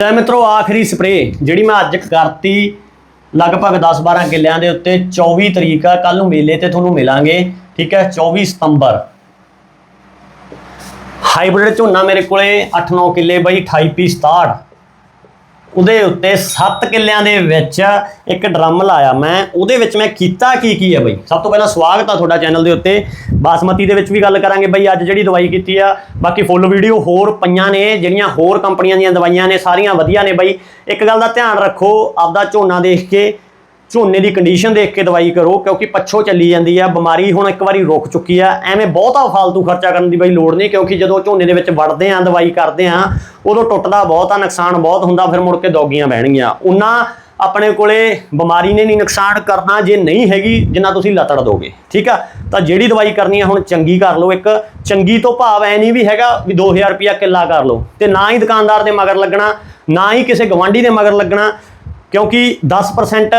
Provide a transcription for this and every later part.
ਤੇ ਮਿੱਤਰੋ, ਆਖਰੀ ਸਪਰੇ ਜਿਹੜੀ ਮੈਂ ਅੱਜ ਕਰਤੀ ਲਗਭਗ 10-12 ਕਿੱਲਿਆਂ ਦੇ ਉੱਤੇ 24 ਤਰੀਕ ਆ ਕੱਲ ਨੂੰ ਮੇਲੇ ਤੇ ਤੁਹਾਨੂੰ ਮਿਲਾਂਗੇ, ਠੀਕ ਹੈ 24 ਸਤੰਬਰ। ਹਾਈਬ੍ਰਿਡ ਝੋਨਾ ਮੇਰੇ ਕੋਲੇ 8-9 ਕਿੱਲੇ ਬਾਈ 28 ਪੀ 67 ਉਹਦੇ ਉੱਤੇ 7 ਕਿੱਲਿਆਂ ਦੇ ਵਿੱਚ ਇੱਕ ਡਰਮ ਲਾਇਆ ਮੈਂ। ਉਹਦੇ ਵਿੱਚ ਮੈਂ ਕੀਤਾ ਕੀ ਕੀ ਹੈ ਬਈ? ਸਭ ਤੋਂ ਪਹਿਲਾਂ ਸਵਾਗਤ ਆ ਤੁਹਾਡਾ ਚੈਨਲ ਦੇ ਉੱਤੇ। ਬਾਸਮਤੀ ਦੇ ਵਿੱਚ ਵੀ ਗੱਲ ਕਰਾਂਗੇ ਬਈ, ਅੱਜ ਜਿਹੜੀ ਦਵਾਈ ਕੀਤੀ ਆ। ਬਾਕੀ ਫੁੱਲ ਵੀਡੀਓ ਹੋਰ ਪਈਆਂ ਨੇ, ਜਿਹੜੀਆਂ ਹੋਰ ਕੰਪਨੀਆਂ ਦੀਆਂ ਦਵਾਈਆਂ ਨੇ, ਸਾਰੀਆਂ ਵਧੀਆ ਨੇ ਬਈ। ਇੱਕ ਗੱਲ ਦਾ ਧਿਆਨ ਰੱਖੋ, ਆਪਦਾ ਝੋਨਾ ਦੇਖ ਕੇ ਝੋਨੇ ਦੀ ਕੰਡੀਸ਼ਨ ਦੇਖ ਕੇ ਦਵਾਈ ਕਰੋ, ਕਿਉਂਕਿ ਪੱਛੋ ਚੱਲੀ ਜਾਂਦੀ ਆ, ਬਿਮਾਰੀ ਹੁਣ ਇੱਕ ਵਾਰੀ ਰੁਕ ਚੁੱਕੀ ਆ। ਐਵੇਂ ਬਹੁਤਾ ਫालतू ਖਰਚਾ ਕਰਨ ਦੀ ਬਈ ਲੋੜ ਨਹੀਂ, ਕਿਉਂਕਿ ਜਦੋਂ ਝੋਨੇ ਦੇ ਵਿੱਚ ਵੜਦੇ ਆ, ਦਵਾਈ ਕਰਦੇ ਆ, ਉਦੋਂ ਟੁੱਟਦਾ ਬਹੁਤ ਆ ਨੁਕਸਾਨ ਬਹੁਤ ਹੁੰਦਾ, ਫਿਰ ਮੁੜ ਕੇ ਦੌਗੀਆਂ ਬਹਿਣਗੀਆਂ। ਉਹਨਾਂ ਆਪਣੇ ਕੋਲੇ ਬਿਮਾਰੀ ਨੇ ਨਹੀਂ ਨੁਕਸਾਨ ਕਰਨਾ, ਜੇ ਨਹੀਂ ਹੈਗੀ, ਜਿੰਨਾ ਤੁਸੀਂ ਲਤੜ ਦੋਗੇ, ਠੀਕ ਆ? ਤਾਂ ਜਿਹੜੀ ਦਵਾਈ ਕਰਨੀ ਆ, ਹੁਣ ਚੰਗੀ ਕਰ ਲਓ ਇੱਕ। ਚੰਗੀ ਤੋਂ ਭਾਵ ਐ ਨਹੀਂ ਵੀ ਹੈਗਾ ਵੀ 2000 ਰੁਪਿਆ ਕਿੱਲਾ ਕਰ ਲਓ, ਤੇ ਨਾ ਹੀ ਦੁਕਾਨਦਾਰ ਦੇ ਮਗਰ ਲੱਗਣਾ, ਨਾ ਹੀ ਕਿਸੇ ਗਵਾਂਢੀ ਦੇ ਮਗਰ ਲੱਗਣਾ, ਕਿਉਂਕਿ 10%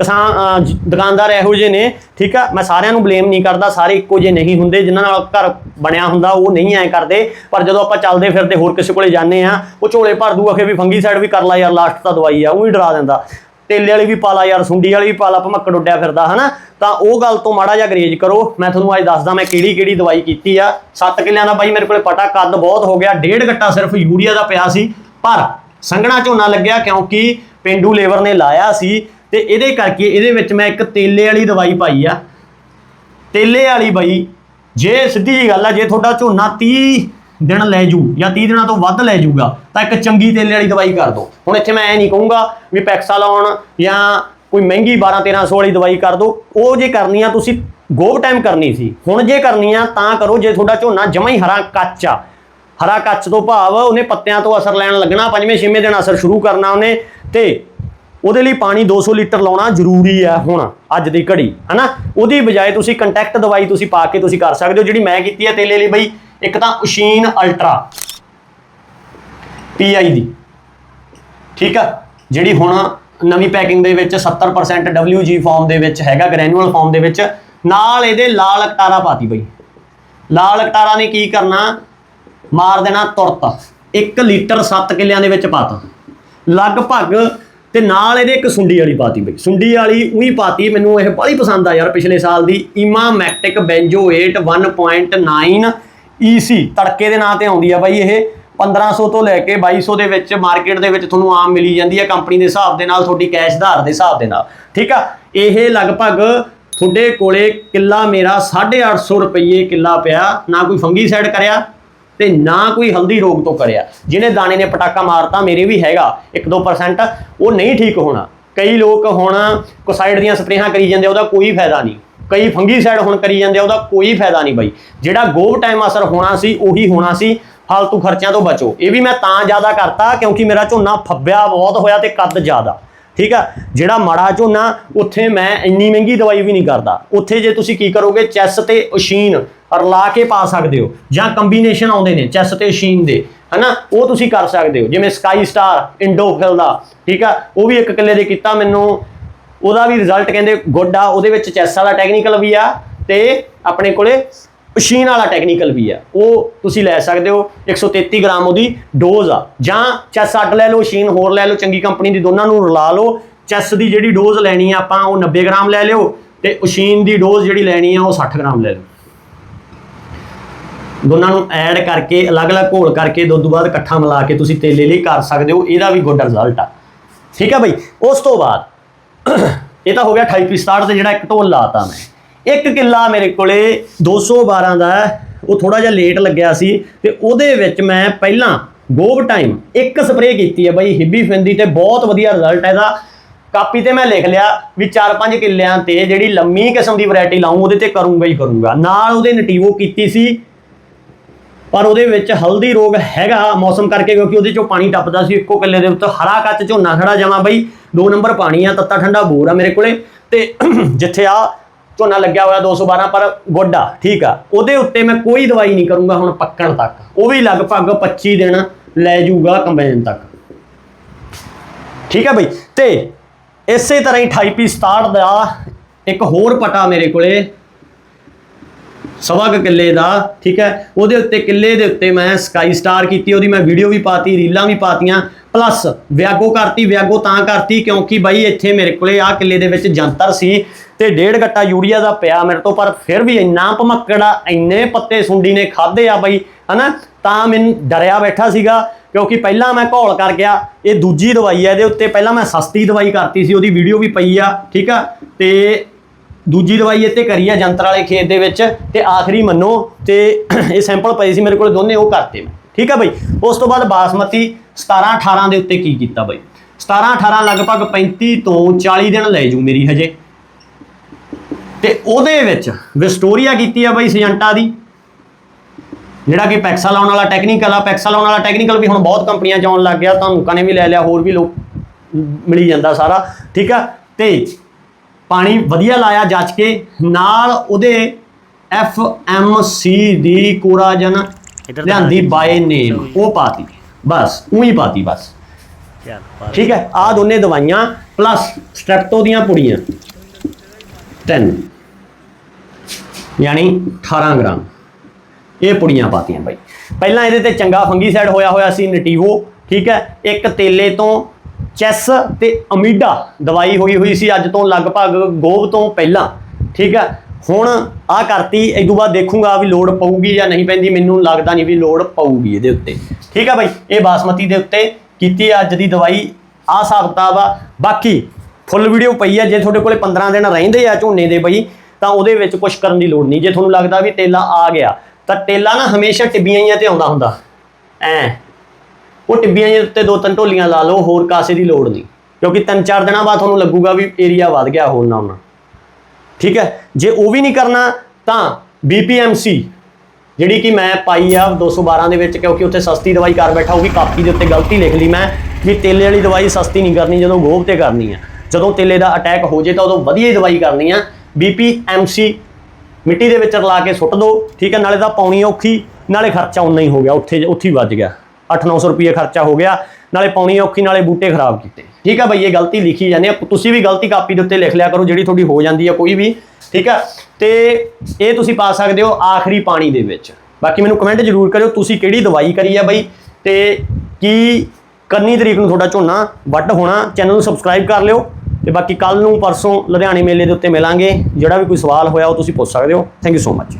ਕਿਸਾਨ ਦੁਕਾਨਦਾਰ ਇਹੋ ਜਿਹੇ ਨੇ, ਠੀਕ ਆ? ਮੈਂ ਸਾਰਿਆਂ ਨੂੰ ਬਲੇਮ ਨਹੀਂ ਕਰਦਾ, ਸਾਰੇ ਇੱਕੋ ਜਿਹੇ ਨਹੀਂ ਹੁੰਦੇ, ਜਿਨ੍ਹਾਂ ਨਾਲ ਘਰ ਬਣਿਆ ਹੁੰਦਾ, ਉਹ ਨਹੀਂ ਐ ਕਰਦੇ। ਪਰ ਜਦੋਂ ਆਪਾਂ ਚੱਲਦੇ ਫਿਰਦੇ ਹੋਰ ਕਿਸੇ ਕੋਲੇ ਜਾਂਦੇ ਆ ਉਹ ਝੋਲੇ ਭਰ ਦੂ, ਆਖੇ ਵੀ ਫੰਗੀ ਸਾਈਡ ਵੀ ਕਰ ਲਾ ਯਾਰ ਲਾਸਟ ਤਾਂ ਦਵਾਈ ਆ, ਉਹ ਹੀ ਡਰਾ ਦਿੰਦਾ। ਤੇਲੇ ਵਾਲੀ ਵੀ ਪਾ ਲਾ ਯਾਰ, ਸੁੰਡੀ ਵਾਲੀ ਵੀ ਪਾ ਲਾ ਭਮੱਕੜ ਉੱਡਿਆ ਫਿਰਦਾ, ਹਨਾ? ਤਾਂ ਉਹ ਗੱਲ ਤੋਂ ਮਾੜਾ ਜਿਹਾ ਗਰੇਜ ਕਰੋ। ਮੈਂ ਤੁਹਾਨੂੰ ਅੱਜ ਦੱਸਦਾ, ਮੈਂ ਕਿਹੜੀ ਕਿਹੜੀ ਦਵਾਈ ਕੀਤੀ ਆ। 7 ਕਿੱਲਿਆਂ ਦਾ ਬਾਈ ਮੇਰੇ ਕੋਲੇ ਪਟਾ, ਕੱਦ ਬਹੁਤ ਹੋ ਗਿਆ, ਡੇਢ ਗੱਟਾ ਸਿਰਫ ਯੂਰੀਆ ਦਾ ਪਿਆ ਸੀ। ਪਰ ਸੰਘਣਾ ਝੋਨਾ ਲੱਗਿਆ, ਕਿਉਂਕਿ ਪਿੰਡੂ ਲੇਬਰ ਨੇ ਲਾਇਆ ਸੀ। ਤੇ ਇਹਦੇ ਕਰਕੇ ਇਹਦੇ ਵਿੱਚ ਮੈਂ ਇੱਕ ਤੇਲੇ ਵਾਲੀ ਦਵਾਈ ਪਾਈ ਆ। ਤੇਲੇ ਵਾਲੀ ਬਾਈ, ਜੇ ਸਿੱਧੀ ਜੀ ਗੱਲ ਆ, ਜੇ ਤੁਹਾਡਾ ਝੋਨਾ 30 ਦਿਨ ਲੈ ਜੂ ਜਾਂ 30 ਦਿਨਾਂ ਤੋਂ ਵੱਧ ਲੈ ਜੂਗਾ, ਤਾਂ ਇੱਕ ਚੰਗੀ ਤੇਲੇ ਵਾਲੀ ਦਵਾਈ ਕਰ ਦਿਓ ਹੁਣ ਇੱਥੇ ਮੈਂ ਐ ਨਹੀਂ ਕਹੂੰਗਾ ਵੀ ਪੈਕਸਾ ਲਾਉਣ ਜਾਂ ਕੋਈ ਮਹਿੰਗੀ 12 1300 ਵਾਲੀ ਦਵਾਈ ਕਰ ਦਿਓ ਉਹ ਜੇ ਕਰਨੀ ਆ, ਤੁਸੀਂ ਗੋਬ ਟਾਈਮ ਕਰਨੀ ਸੀ। ਹੁਣ ਜੇ ਕਰਨੀ ਆ, ਤਾਂ ਕਰੋ ਜੇ ਤੁਹਾਡਾ ਝੋਨਾ ਜਮਾ ਹੀ ਹਰਾ ਕੱਚ ਆ। ਹਰਾ ਕੱਚ ਤੋਂ ਭਾਵ ਉਹਨੇ ਪੱਤਿਆਂ ਤੋਂ ਅਸਰ ਲੈਣ ਲੱਗਣਾ, ਪੰਜਵੇਂ ਛੇਵੇਂ ਦਿਨ ਅਸਰ ਸ਼ੁਰੂ ਕਰਨਾ ਉਹਨੇ। ਤੇ ਉਹਦੇ ਲਈ ਪਾਣੀ 200 ਲੀਟਰ ਲਾਉਣਾ ਜ਼ਰੂਰੀ ਹੈ ਹੁਣ, ਅੱਜ ਦੀ ਘੜੀ, ਹਨਾ? ਉਹਦੀ ਬਜਾਏ ਤੁਸੀਂ ਕੰਟੈਕਟ ਦਵਾਈ ਤੁਸੀਂ ਪਾ ਕੇ ਤੁਸੀਂ ਕਰ ਸਕਦੇ ਹੋ, ਜਿਹੜੀ ਮੈਂ ਕੀਤੀ ਹੈ ਤੇਲੇ ਲਈ ਬਈ, ਇੱਕ ਤਾਂ ਉਸ਼ੀਨ ਅਲਟਰਾ ਪੀਆਈ ਦੀ, ਠੀਕ ਆ? ਜਿਹੜੀ ਹੁਣ ਨਵੀਂ ਪੈਕਿੰਗ ਦੇ ਵਿੱਚ 70% WG ਫਾਰਮ ਦੇ ਵਿੱਚ ਹੈਗਾ ਗ੍ਰੈਨੂਅਲ ਫਾਰਮ ਦੇ ਵਿੱਚ, ਨਾਲ ਇਹਦੇ ਲਾਲ ਅਕਟਾਰਾ ਪਾਤੀ ਬਈ। ਲਾਲ ਅਕਟਾਰਾ ਨੇ ਕੀ ਕਰਨਾ? ਮਾਰ ਦੇਣਾ ਤੁਰਤ। 1 ਲੀਟਰ 7 ਕਿੱਲਿਆਂ ਦੇ ਵਿੱਚ ਪਾਤਾ। ਲਗਭਗ ਤੇ ਨਾਲ ਇਹਦੇ ਇੱਕ ਸੁੰਡੀ ਵਾਲੀ ਪਾਤੀ ਬਈ। ਸੁੰਡੀ ਵਾਲੀ ਉਹੀ ਪਾਤੀ ਮੈਨੂੰ ਇਹ ਬੜੀ ਪਸੰਦ ਆ ਯਾਰ ਪਿਛਲੇ ਸਾਲ ਦੀ। ਇਮਾਮੈਕਟਿਕ ਬੈਂਜੋਏਟ 1.9 EC ਤੜਕੇ ਦੇ ਨਾਂ ਤੇ ਆਉਂਦੀ ਆ ਬਾਈ ਇਹ। 1500 ਤੋਂ ਲੈ ਕੇ 2200 ਦੇ ਵਿੱਚ ਮਾਰਕੀਟ ਦੇ ਵਿੱਚ ਤੁਹਾਨੂੰ ਆਮ ਮਿਲੀ ਜਾਂਦੀ ਹੈ ਕੰਪਨੀ ਦੇ ਹਿਸਾਬ ਦੇ ਨਾਲ, ਤੁਹਾਡੀ ਕੈਸ਼ ਆਧਾਰ ਦੇ ਹਿਸਾਬ ਦੇ ਨਾਲ। ਠੀਕ ਆ? ਇਹ ਲਗਭਗ ਤੁਹਾਡੇ ਕੋਲੇ ਕਿੱਲਾ ਮੇਰਾ 850 ਰੁਪਏ ਕਿੱਲਾ ਪਿਆ। ਨਾ ਕੋਈ ਫੰਗੀ ਸਾਈਡ ਕਰਿਆ ਤੇ ਨਾ ਕੋਈ ਹਲਦੀ ਰੋਗ ਤੋਂ ਕਰਿਆ। ਜਿਹਨੇ ਦਾਣੇ ਨੇ ਪਟਾਕਾ ਮਾਰਤਾ, ਮੇਰੇ ਵੀ ਹੈਗਾ 1-2% ਉਹ ਨਹੀਂ ਠੀਕ ਹੋਣਾ। ਕਈ ਲੋਕ ਹੁਣ ਕੋਸਾਈਡ ਦੀਆਂ ਸਪਰੇਹਾਂ ਕਰੀ ਜਾਂਦੇ ਉਹਦਾ ਕੋਈ ਫਾਇਦਾ ਨਹੀਂ। ਕਈ ਫੰਗੀਸਾਈਡ ਹੁਣ ਕਰੀ ਜਾਂਦੇ ਉਹਦਾ ਕੋਈ ਫਾਇਦਾ ਨਹੀਂ ਬਾਈ। ਜਿਹੜਾ ਗੋਬ ਟਾਈਮ ਅਸਰ ਹੋਣਾ ਸੀ, ਉਹੀ ਹੋਣਾ ਸੀ। ਫालतू ਖਰਚਿਆਂ ਤੋਂ ਬਚੋ। ਇਹ ਵੀ ਮੈਂ ਤਾਂ ਜ਼ਿਆਦਾ ਕਰਤਾ, ਕਿਉਂਕਿ ਮੇਰਾ ਝੋਨਾ ਫੱਬਿਆ ਬਹੁਤ ਹੋਇਆ ਤੇ ਕੱਦ ਜ਼ਿਆਦਾ। ਠੀਕ ਆ? ਜਿਹੜਾ ਮਾੜਾ ਝੋਨਾ, ਉੱਥੇ ਮੈਂ ਇੰਨੀ ਮਹਿੰਗੀ ਦਵਾਈ ਵੀ ਨਹੀਂ ਕਰਦਾ। ਉੱਥੇ ਜੇ ਤੁਸੀਂ ਕੀ ਕਰੋਗੇ, ਚੈਸ ਤੇ ਉਸ਼ੀਨ ਰਲਾ ਕੇ ਪਾ ਸਕਦੇ ਹੋ। ਜਾਂ ਕੰਬੀਨੇਸ਼ਨ ਆਉਂਦੇ ਨੇ ਚੈਸ ਤੇ ਉਸ਼ੀਨ ਦੇ, ਹਨਾ? ਉਹ ਤੁਸੀਂ ਕਰ ਸਕਦੇ ਹੋ। ਜਿਵੇਂ ਸਕਾਈ ਸਟਾਰ ਇੰਡੋਫਿਲ ਦਾ, ਠੀਕ ਆ? ਉਹ ਵੀ ਇੱਕ ਕਿੱਲੇ ਦੇ ਕੀਤਾ ਮੈਨੂੰ। ਉਹਦਾ ਵੀ ਰਿਜ਼ਲਟ ਕਹਿੰਦੇ ਗੁੱਡ ਆ। ਉਹਦੇ ਵਿੱਚ ਚੈਸ ਵਾਲਾ ਟੈਕਨੀਕਲ ਵੀ ਆ ਤੇ ਆਪਣੇ ਕੋਲੇ ਮਸ਼ੀਨ ਵਾਲਾ ਟੈਕਨੀਕਲ ਵੀ ਆ। ਉਹ ਤੁਸੀਂ ਲੈ ਸਕਦੇ ਹੋ। 133 ਗ੍ਰਾਮ ਉਹਦੀ ਡੋਜ਼ ਆ। ਜਾਂ ਚੈਸ ਅੱਡ ਲੈ ਲਓ ਮਸ਼ੀਨ ਹੋਰ ਲੈ ਲਓ, ਚੰਗੀ ਕੰਪਨੀ ਦੀ ਦੋਨਾਂ ਨੂੰ ਰਲਾ ਲਓ। ਚੈਸ ਦੀ ਜਿਹੜੀ ਡੋਜ਼ ਲੈਣੀ ਆ ਆਪਾਂ, ਉਹ 90 ਗ੍ਰਾਮ ਲੈ ਲਿਓ ਤੇ ਮਸ਼ੀਨ ਦੀ ਡੋਜ਼ ਜਿਹੜੀ ਲੈਣੀ ਆ, ਉਹ 60 ਗ੍ਰਾਮ ਲੈ ਲਓ। ਦੋਨਾਂ ਨੂੰ ਐਡ ਕਰਕੇ, ਅਲੱਗ-ਅਲੱਗ ਘੋਲ ਕਰਕੇ, ਦੁੱਧ ਤੋਂ ਬਾਅਦ ਇਕੱਠਾ ਮਿਲਾ ਕੇ ਤੁਸੀਂ ਤੇਲੇ ਲਈ ਕਰ ਸਕਦੇ ਹੋ। ਇਹਦਾ ਵੀ ਗੁੱਡ ਰਿਜ਼ਲਟ ਆ। ਠੀਕ ਆ ਬਈ? ਉਸ ਤੋਂ ਬਾਅਦ ਇਹ ਤਾਂ ਹੋ ਗਿਆ 28 67 ਤੇ ਜਿਹੜਾ ਇੱਕ ਢੋਲ ਲਾਤਾ ਮੈਂ। ਇੱਕ ਕਿੱਲਾ ਮੇਰੇ ਕੋਲੇ 212 ਦਾ ਉਹ ਥੋੜਾ ਜਿਹਾ ਲੇਟ ਲੱਗਿਆ ਸੀ ਤੇ ਉਹਦੇ ਵਿੱਚ ਮੈਂ ਪਹਿਲਾਂ ਗੋਬ ਟਾਈਮ ਇੱਕ ਸਪਰੇਅ ਕੀਤੀ ਹੈ ਬਈ ਹਿੱਬੀ ਫਿੰਦੀ ਤੇ ਬਹੁਤ ਵਧੀਆ ਰਿਜ਼ਲਟ ਹੈ ਇਹਦਾ। ਕਾਪੀ ਤੇ ਮੈਂ ਲਿਖ ਲਿਆ ਵੀ 4-5 ਕਿੱਲਿਆਂ ਤੇ ਜਿਹੜੀ ਲੰਮੀ ਕਿਸਮ ਦੀ ਵੈਰਾਈਟੀ ਲਾਉਂ ਉਹਦੇ ਤੇ ਕਰੂੰਗਾ ਹੀ ਕਰੂੰਗਾ। ਨਾਲ ਉਹਦੇ ਨਟੀਵੋ ਕੀਤੀ ਸੀ ਪਰ ਉਹਦੇ ਵਿੱਚ ਹਲਦੀ ਰੋਗ ਹੈਗਾ ਮੌਸਮ ਕਰਕੇ ਕਿਉਂਕਿ ਉਹਦੇ ਚੋਂ ਪਾਣੀ ਟੱਪਦਾ ਸੀ ਇੱਕੋ ਕਿੱਲੇ ਦੇ ਉੱਤੇ। ਹਰਾ ਕੱਚ ਝੋਨਾ ਖੜਾ ਜਾਵਾਂ ਬਈ। ਦੋ ਨੰਬਰ ਪਾਣੀ ਆ, ਤੱਤਾ ਠੰਡਾ ਬੋਰ ਆ ਮੇਰੇ ਕੋਲੇ। ਤੇ ਜਿੱਥੇ ਆ ਝੋਨਾ ਲੱਗਿਆ ਹੋਇਆ 212 ਪਰ ਗੋਡਾ, ਠੀਕ ਆ। ਉਹਦੇ ਉੱਤੇ ਮੈਂ ਕੋਈ ਦਵਾਈ ਨਹੀਂ ਕਰੂੰਗਾ ਹੁਣ ਪੱਕਣ ਤੱਕ। ਉਹ ਵੀ ਲਗਭਗ 25 ਦਿਨ ਲੈ ਜਾਊਗਾ ਕੰਬਾਈਨ ਤੱਕ। ਠੀਕ ਆ ਬਈ। ਤੇ ਇਸੇ ਤਰ੍ਹਾਂ ਹੀ 28 ਪੀ 67 ਦਾ ਇੱਕ ਹੋਰ ਪਟਾ ਮੇਰੇ ਕੋਲੇ। ਸਵਾ ਕੁ ਕਿੱਲੇ ਦਾ, ਠੀਕ ਹੈ? ਉਹਦੇ ਉੱਤੇ ਕਿੱਲੇ ਦੇ ਉੱਤੇ ਮੈਂ ਸਕਾਈ ਸਟਾਰ ਕੀਤੀ, ਉਹਦੀ ਮੈਂ ਵੀਡੀਓ ਵੀ ਪਾਤੀ, ਰੀਲਾਂ ਵੀ ਪਾਤੀਆਂ ਪਲੱਸ ਵਿਆਗੋ ਕਰਤੀ ਵਿਆਗੋ ਤਾਂ ਕਰਤੀ ਕਿਉਂਕਿ ਬਾਈ ਇੱਥੇ ਮੇਰੇ ਕੋਲੇ ਆ ਕਿੱਲੇ ਦੇ ਵਿੱਚ ਜੰਤਰ ਸੀ ਤੇ ਡੇਢ ਗੱਟਾ ਯੂਰੀਆ ਦਾ ਪਿਆ ਮੇਰੇ ਤੋਂ, ਪਰ ਫਿਰ ਵੀ ਇੰਨਾ ਭਮੱਕੜਾ, ਇੰਨੇ ਪੱਤੇ ਸੁੰਡੀ ਨੇ ਖਾਦੇ ਆ ਬਾਈ, ਹਨਾ? ਤਾਂ ਮੈਨੂੰ ਡਰਿਆ ਬੈਠਾ ਸੀਗਾ, ਕਿਉਂਕਿ ਪਹਿਲਾਂ ਮੈਂ ਘੋਲ ਕਰ ਗਿਆ, ਇਹ ਦੂਜੀ ਦਵਾਈ ਹੈ ਇਹਦੇ ਉੱਤੇ ਪਹਿਲਾਂ ਮੈਂ ਸਸਤੀ ਦਵਾਈ ਕਰਤੀ ਸੀ, ਉਹਦੀ ਵੀਡੀਓ ਵੀ ਪਈ ਆ, ਠੀਕ ਆ? ਤੇ ਦੂਜੀ ਦਵਾਈ ਇੱਥੇ ਕਰੀ ਆ ਜੰਤਰ ਵਾਲੇ ਖੇਤ ਦੇ ਵਿੱਚ ਤੇ ਆਖਰੀ ਮੰਨੋ ਤੇ ਇਹ ਸੈਂਪਲ ਪਏ ਸੀ ਮੇਰੇ ਕੋਲ ਦੋਨੇ, ਉਹ ਕਰਤੇ ਮੈਂ। ਠੀਕ ਆ ਬਈ? ਉਸ ਤੋਂ ਬਾਅਦ ਬਾਸਮਤੀ 17 18 ਦੇ ਉੱਤੇ ਕੀ ਕੀਤਾ ਬਈ? 17 18 ਲਗਭਗ 35 ਤੋਂ 40 ਦਿਨ ਲੈ ਜੂ ਮੇਰੀ ਹਜੇ। ਤੇ ਉਹਦੇ ਵਿੱਚ ਵਿਸਟੋਰੀਆ ਕੀਤੀ ਆ ਬਈ ਸਿਜੰਟਾ ਦੀ, ਜਿਹੜਾ ਕਿ ਪੈਕਸਾ ਲਾਉਣ ਵਾਲਾ ਟੈਕਨੀਕਲ ਆ। ਪੈਕਸਾ ਲਾਉਣ ਵਾਲਾ ਟੈਕਨੀਕਲ ਵੀ ਹੁਣ ਬਹੁਤ ਕੰਪਨੀਆਂ ਚ ਆਉਣ ਲੱਗ ਗਿਆ। ਤੁਹਾਨੂੰ ਕਨੇ ਵੀ ਲੈ ਲਿਆ, ਹੋਰ ਵੀ ਲੋਕ ਮਿਲੀ ਜਾਂਦਾ ਸਾਰਾ। ਠੀਕ ਆ? ਤੇ ਪਾਣੀ ਵਧੀਆ ਲਾਇਆ ਜੱਜ ਕੇ ਨਾਲ ਉਹਦੇ ਐਫ ਐਮ ਸੀ ਦੀ ਕੋਰਾਜਨ ਲਿਆਂਦੀ ਬਾਏ ਨੇਮ ਉਹ ਪਾਤੀ। ਬਸ ਉਹੀ ਪਾਤੀ ਬਸ। ਠੀਕ ਹੈ ਆ ਦੋਨੇ ਦਵਾਈਆਂ ਪਲੱਸ ਸਟ੍ਰੈਪਟੋ ਦੀਆਂ ਪੁੜੀਆਂ। 3 ਯਾਨੀ 18 ਗ੍ਰਾਮ। ਇਹ ਪੁੜੀਆਂ ਪਾਤੀਆਂ ਬਾਈ। ਪਹਿਲਾਂ ਇਹਦੇ ਤੇ ਚੰਗਾ ਫੰਗੀਸਾਈਡ ਹੋਇਆ ਹੋਇਆ ਸੀ ਨਟੀਵੋ। ਠੀਕ ਹੈ ਇੱਕ ਤੇਲੇ ਤੋਂ ਚੈਸ ਤੇ ਅਮੀਡਾ ਦਵਾਈ ਹੋਈ ਹੋਈ ਸੀ ਅੱਜ ਤੋਂ ਲਗਭਗ ਗੋਬ ਤੋਂ ਪਹਿਲਾਂ, ਠੀਕ ਹੈ? ਹੁਣ ਆ ਕਰਤੀ ਇਸ ਤੋਂ ਬਾਅਦ ਦੇਖੂੰਗਾ ਵੀ ਲੋਡ ਪਊਗੀ ਜਾਂ ਨਹੀਂ ਪੈਂਦੀ, ਮੈਨੂੰ ਲੱਗਦਾ ਨਹੀਂ ਵੀ ਲੋਡ ਪਊਗੀ ਇਹਦੇ ਉੱਤੇ। ਠੀਕ ਹੈ ਬਾਈ? ਇਹ ਬਾਸਮਤੀ ਦੇ ਉੱਤੇ ਕੀਤੀ ਅੱਜ ਦੀ ਦਵਾਈ ਆ ਹਿਸਾਬ ਕਿਤਾਬ ਆ। ਬਾਕੀ ਫੁੱਲ ਵੀਡੀਓ ਪਈ ਆ ਜੇ ਤੁਹਾਡੇ ਕੋਲੇ 15 ਦਿਨ ਰਹਿੰਦੇ ਆ ਝੋਨੇ ਦੇ ਬਈ, ਤਾਂ ਉਹਦੇ ਵਿੱਚ ਕੁਝ ਕਰਨ ਦੀ ਲੋੜ ਨਹੀਂ। ਜੇ ਤੁਹਾਨੂੰ ਲੱਗਦਾ ਵੀ ਤੇਲਾ ਆ ਗਿਆ, ਤਾਂ ਤੇਲਾ ਨਾ ਹਮੇਸ਼ਾ ਟਿੱਬੀਆਂ ਹੀ ਤੇ ਆਉਂਦਾ ਹੁੰਦਾ। ਐ। ਉਹ ਟਿੱਬੀਆਂ ਦੇ ਉੱਤੇ ਦੋ ਤਿੰਨ ਢੋਲੀਆਂ ਲਾ ਲਓ, ਹੋਰ ਕਾਸੇ ਦੀ ਲੋੜ ਨਹੀਂ। ਕਿਉਂਕਿ ਤਿੰਨ ਚਾਰ ਦਿਨਾਂ ਬਾਅਦ ਤੁਹਾਨੂੰ ਲੱਗੂਗਾ ਵੀ ਏਰੀਆ ਵੱਧ ਗਿਆ ਹੋਰ ਨਾ ਹੋਣਾ। ਠੀਕ ਹੈ? ਜੇ ਉਹ ਵੀ ਨਹੀਂ ਕਰਨਾ, ਤਾਂ BPMC ਜਿਹੜੀ ਕਿ ਮੈਂ ਪਾਈ ਆ 212 ਦੇ ਵਿੱਚ, ਕਿਉਂਕਿ ਉੱਥੇ ਸਸਤੀ ਦਵਾਈ ਕਰ ਬੈਠਾ, ਉਹ ਵੀ ਕਾਪੀ ਦੇ ਉੱਤੇ ਗਲਤੀ ਲਿਖ ਲਈ ਮੈਂ, ਵੀ ਤੇਲੇ ਵਾਲੀ ਦਵਾਈ ਸਸਤੀ ਨਹੀਂ ਕਰਨੀ, ਜਦੋਂ ਗੋਭ ਤੇ ਕਰਨੀ ਆ। ਜਦੋਂ ਤੇਲੇ ਦਾ ਅਟੈਕ ਹੋ ਜੇ ਤਾਂ ਉਦੋਂ ਵਧੀਆ ਹੀ ਦਵਾਈ ਕਰਨੀ ਆ। BPMC ਮਿੱਟੀ ਦੇ ਵਿੱਚ ਰਲਾ ਕੇ ਸੁੱਟ ਦਿਓ ਠੀਕ ਹੈ? ਨਾਲੇ ਤਾਂ ਪਾਉਣੀ ਔਖੀ, ਨਾਲੇ ਖਰਚਾ ਉਨਾ ਹੀ ਹੋ ਗਿਆ, ਉੱਥੇ ਉੱਥੇ ਹੀ ਵੱਜ ਗਿਆ। 8-900 ਰੁਪਏ ਖਰਚਾ ਹੋ ਗਿਆ, ਨਾਲੇ ਪਾਉਣੀ ਔਖੀ, ਨਾਲੇ ਬੂਟੇ ਖਰਾਬ ਕੀਤੇ। ਠੀਕ ਆ ਬਈ, ਇਹ ਗਲਤੀ ਲਿਖੀ ਜਾਂਦੇ ਆ। ਤੁਸੀਂ ਵੀ ਗਲਤੀ ਕਾਪੀ ਦੇ ਉੱਤੇ ਲਿਖ ਲਿਆ ਕਰੋ, ਜਿਹੜੀ ਤੁਹਾਡੀ ਹੋ ਜਾਂਦੀ ਆ ਕੋਈ ਵੀ। ਠੀਕ ਆ? ਤੇ ਇਹ ਤੁਸੀਂ ਪਾ ਸਕਦੇ ਹੋ ਆਖਰੀ ਪਾਣੀ ਦੇ ਵਿੱਚ। ਬਾਕੀ ਮੈਨੂੰ ਕਮੈਂਟ ਜ਼ਰੂਰ ਕਰਿਓ, ਤੁਸੀਂ ਕਿਹੜੀ ਦਵਾਈ ਕਰੀ ਆ ਬਈ? ਤੇ ਕੀ ਕੰਨੀ ਤਰੀਕ ਨੂੰ ਤੁਹਾਡਾ ਝੋਨਾ ਵੱਢ ਹੋਣਾ, ਚੈਨਲ ਨੂੰ ਸਬਸਕ੍ਰਾਈਬ ਕਰ ਲਿਓ। ਤੇ ਬਾਕੀ ਕੱਲ ਨੂੰ ਪਰਸੋਂ ਲੁਧਿਆਣੇ ਮੇਲੇ ਦੇ ਉੱਤੇ ਮਿਲਾਂਗੇ। ਜਿਹੜਾ ਵੀ ਕੋਈ ਸਵਾਲ ਹੋਇਆ ਉਹ ਤੁਸੀਂ ਪੁੱਛ ਸਕਦੇ ਹੋ। Thank you so much